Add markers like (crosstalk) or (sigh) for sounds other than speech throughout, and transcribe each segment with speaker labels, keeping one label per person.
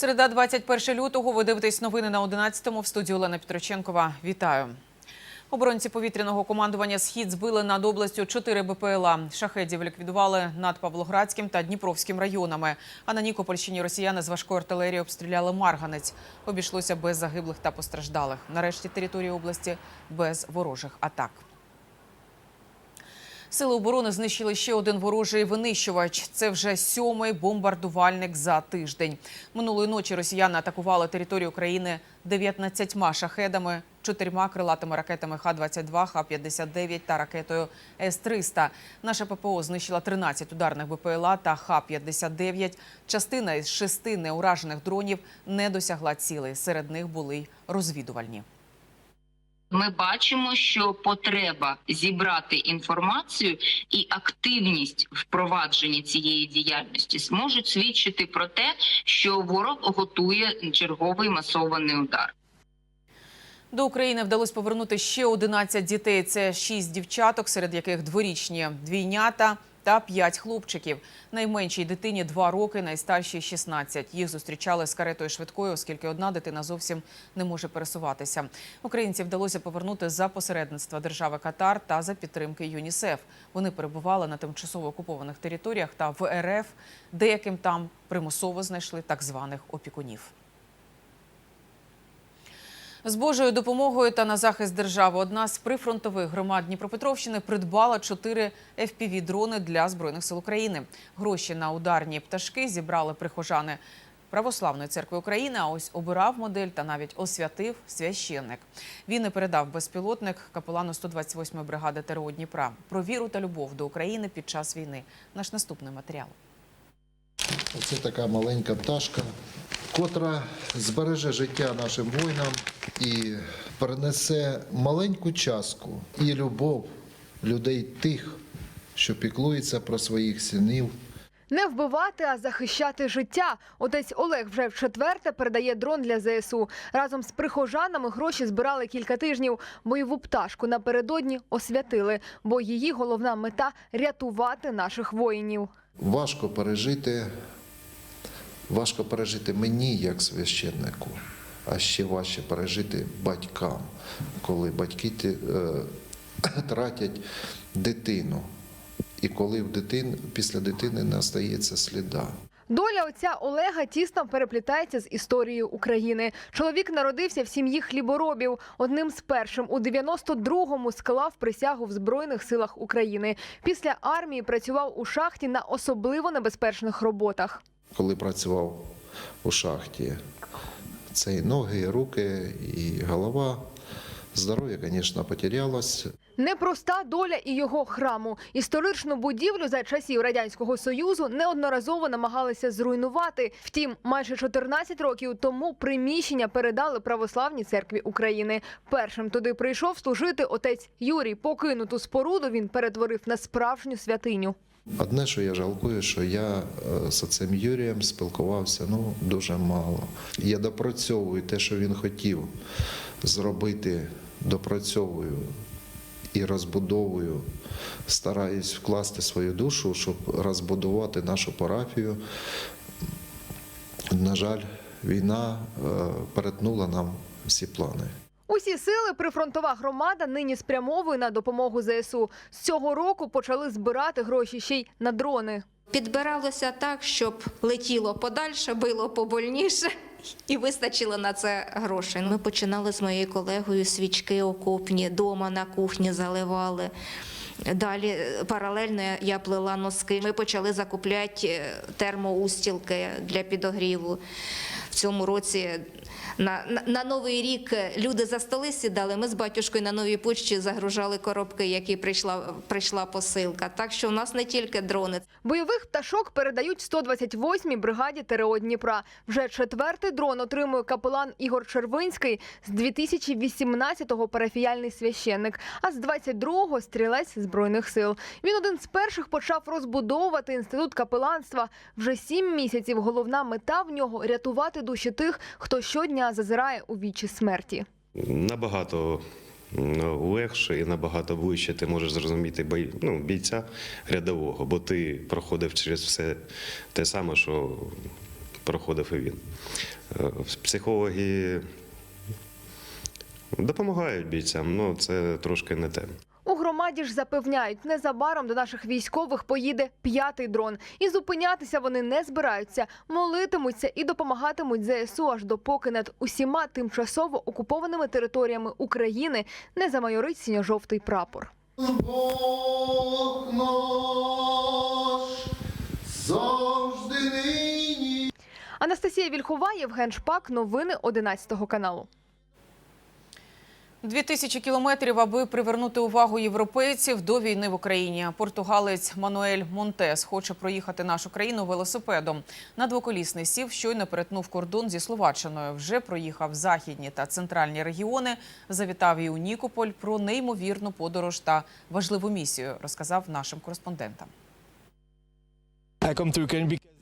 Speaker 1: Середа 21 лютого. Ви дивитесь новини на 11-му в студії Олена Петроченкова. Вітаю. Оборонці повітряного командування Схід збили над областю 4 БПЛА. Шахедів ліквідували над Павлоградським та Дніпровським районами. А на Нікопольщині росіяни з важкої артилерії обстріляли Марганець. Обійшлося без загиблих та постраждалих. Нарешті території області без ворожих атак. Сили оборони знищили ще один ворожий винищувач. Це вже сьомий бомбардувальник за тиждень. Минулої ночі росіяни атакували територію України 19 шахедами, чотирма крилатими ракетами Х-22, Х-59 та ракетою С-300. Наша ППО знищила 13 ударних БПЛА та Х-59. Частина із шести неуражених дронів не досягла цілей. Серед них були й розвідувальні.
Speaker 2: Ми бачимо, що потреба зібрати інформацію і активність впровадження цієї діяльності можуть свідчити про те, що ворог готує черговий масований удар.
Speaker 1: До України вдалося повернути ще 11 дітей. Це 6 дівчаток, серед яких дворічні двійнята та 5 хлопчиків. Найменшій дитині 2 роки, найстаршій 16. Їх зустрічали з каретою швидкою, оскільки одна дитина зовсім не може пересуватися. Українців вдалося повернути за посередництва держави Катар та за підтримки ЮНІСЕФ. Вони перебували на тимчасово окупованих територіях та в РФ. Деяким там примусово знайшли так званих опікунів. З Божою допомогою та на захист держави одна з прифронтових громад Дніпропетровщини придбала чотири FPV-дрони для збройних сил України. Гроші на ударні пташки зібрали прихожани Православної церкви України. А ось обирав модель та навіть освятив священник. Він і передав безпілотник капелану 128-ї бригади ТРО Дніпра про віру та любов до України під час війни. Наш наступний матеріал.
Speaker 3: Оце така маленька пташка, котра збереже життя нашим воїнам і перенесе маленьку частку і любов людей тих, що піклуються про своїх синів.
Speaker 4: Не вбивати, а захищати життя. Отець Олег вже в четверте передає дрон для ЗСУ. Разом з прихожанами гроші збирали кілька тижнів. Бойову пташку напередодні освятили, бо її головна мета рятувати наших воїнів.
Speaker 3: Важко пережити, важко пережити мені як священнику, а ще важче пережити батькам, коли батьки е, (clears throat) тратять дитину. І коли в дитин, після дитини не остається сліда.
Speaker 4: Доля отця Олега тісно переплітається з історією України. Чоловік народився в сім'ї хліборобів. Одним з першим у 92-му склав присягу в Збройних силах України. Після армії працював у шахті на особливо небезпечних роботах.
Speaker 3: Коли працював у шахті. Це і ноги, і руки, і голова. Здоров'я, звісно, потерялось.
Speaker 4: Непроста доля і його храму. Історичну будівлю за часів радянського союзу неодноразово намагалися зруйнувати. Втім, майже 14 років тому приміщення передали православній церкві України. Першим туди прийшов служити отець Юрій. Покинуту споруду він перетворив на справжню святиню.
Speaker 3: Одне, що я жалкую, що я е, з цим Юрієм спілкувався ну, дуже мало. Я допрацьовую те, що він хотів зробити, допрацьовую і розбудовую. Стараюсь вкласти свою душу, щоб розбудувати нашу парафію. На жаль, війна е, перетнула нам всі плани.
Speaker 4: Усі сили прифронтова громада нині спрямовує на допомогу ЗСУ. З цього року почали збирати гроші ще й на дрони.
Speaker 5: Підбиралося так, щоб летіло подальше, било побольніше. І вистачило на це грошей. Ми починали з моєю колегою свічки окопні, дома на кухні заливали. Далі паралельно я плела носки. Ми почали закупляти е, термоустілки для підогріву. В цьому році на, на, на новий рік люди за столи сідали. Ми з батюшкою на новій почті загружали коробки, які прийшла, прийшла посилка. Так що у нас не тільки дрони,
Speaker 4: Бойових пташок передають 128-й бригаді ТРО Дніпра. Вже четвертий дрон отримує капелан Ігор Червинський. З 2018-го парафіяльний священник, а з 22-го стрілець збройних сил. Він один з перших почав розбудовувати інститут капеланства. Вже сім місяців головна мета в нього рятувати душі тих, хто щодня зазирає у вічі смерті.
Speaker 6: Набагато легше і набагато ближче ти можеш зрозуміти бій, ну, бійця рядового, бо ти проходив через все те саме, що проходив і він. Е, Психологи допомагають бійцям, але це трошки не те.
Speaker 4: Громаді ж запевняють, незабаром до наших військових поїде п'ятий дрон. І зупинятися вони не збираються, молитимуться і допомагатимуть ЗСУ аж допоки над усіма тимчасово окупованими територіями України не замайорить синьо-жовтий прапор.
Speaker 7: Бог наш завжди нині.
Speaker 4: Анастасія Вільхова, Євген Шпак. Новини 11 каналу.
Speaker 1: Дві тисячі кілометрів, аби привернути увагу європейців до війни в Україні. Португалець Мануель Монтес хоче проїхати нашу країну велосипедом. На двоколісний сів щойно перетнув кордон зі Словаччиною. Вже проїхав західні та центральні регіони. Завітав і у Нікополь про неймовірну подорож та важливу місію. Розказав нашим кореспондентам.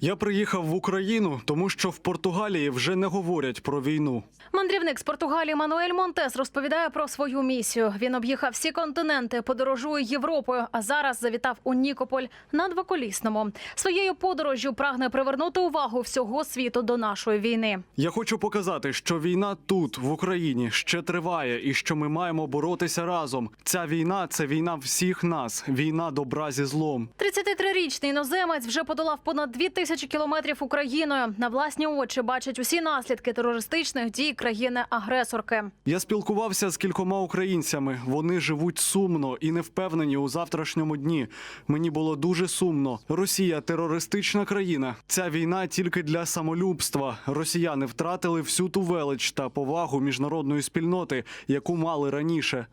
Speaker 8: Я приїхав в Україну, тому що в Португалії вже не говорять про війну.
Speaker 9: Мандрівник з Португалії Мануель Монтес розповідає про свою місію. Він об'їхав всі континенти, подорожує Європою, а зараз завітав у Нікополь на двоколісному. Своєю подорожжю прагне привернути увагу всього світу до нашої війни.
Speaker 8: Я хочу показати, що війна тут, в Україні, ще триває, і що ми маємо боротися разом. Ця війна це війна всіх нас, війна добра зі злом.
Speaker 9: 33-річний іноземець вже подолав понад дві тисячі кілометрів Україною. На власні очі бачить усі наслідки терористичних дій країни-агресорки.
Speaker 8: Я спілкувався з кількома українцями. Вони живуть сумно і не впевнені у завтрашньому дні. Мені було дуже сумно. Росія терористична країна. Ця війна тільки для самолюбства. Росіяни втратили всю ту велич та повагу міжнародної спільноти, яку мали раніше.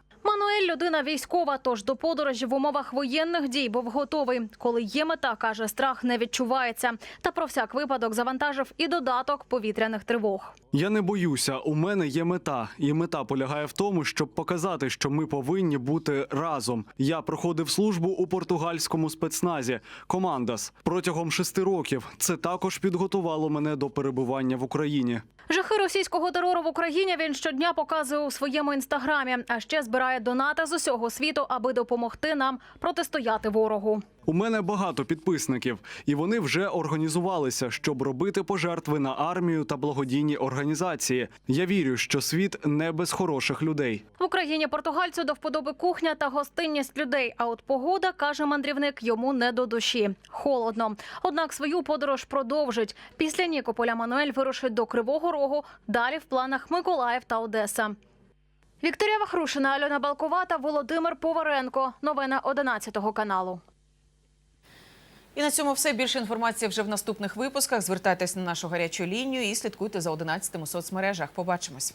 Speaker 9: Мануель людина військова, тож до подорожі в умовах воєнних дій був готовий. Коли є мета, каже, страх не відчувається. Та про всяк випадок завантажив і додаток повітряних тривог.
Speaker 8: Я не боюся. У мене є мета, і мета полягає в тому, щоб показати, що ми повинні бути разом. Я проходив службу у португальському спецназі Командас протягом шести років. Це також підготувало мене до перебування в Україні.
Speaker 9: Жахи російського терору в Україні він щодня показує у своєму інстаграмі, а ще збирає донати з усього світу, аби допомогти нам протистояти ворогу.
Speaker 8: У мене багато підписників, і вони вже організувалися, щоб робити пожертви на армію та благодійні організації. Я вірю, що світ не без хороших людей.
Speaker 9: В Україні португальцю до вподоби кухня та гостинність людей. А от погода каже мандрівник йому не до душі. Холодно. Однак свою подорож продовжить. Після Нікополя Мануель вирушить до Кривого Рогу. Далі в планах Миколаїв та Одеса. Вікторія Вахрушина, Альона Балковата, Володимир Поваренко. Новини 11 каналу.
Speaker 1: І на цьому все. Більше інформації вже в наступних випусках. Звертайтесь на нашу гарячу лінію і слідкуйте за 11 у соцмережах. Побачимось.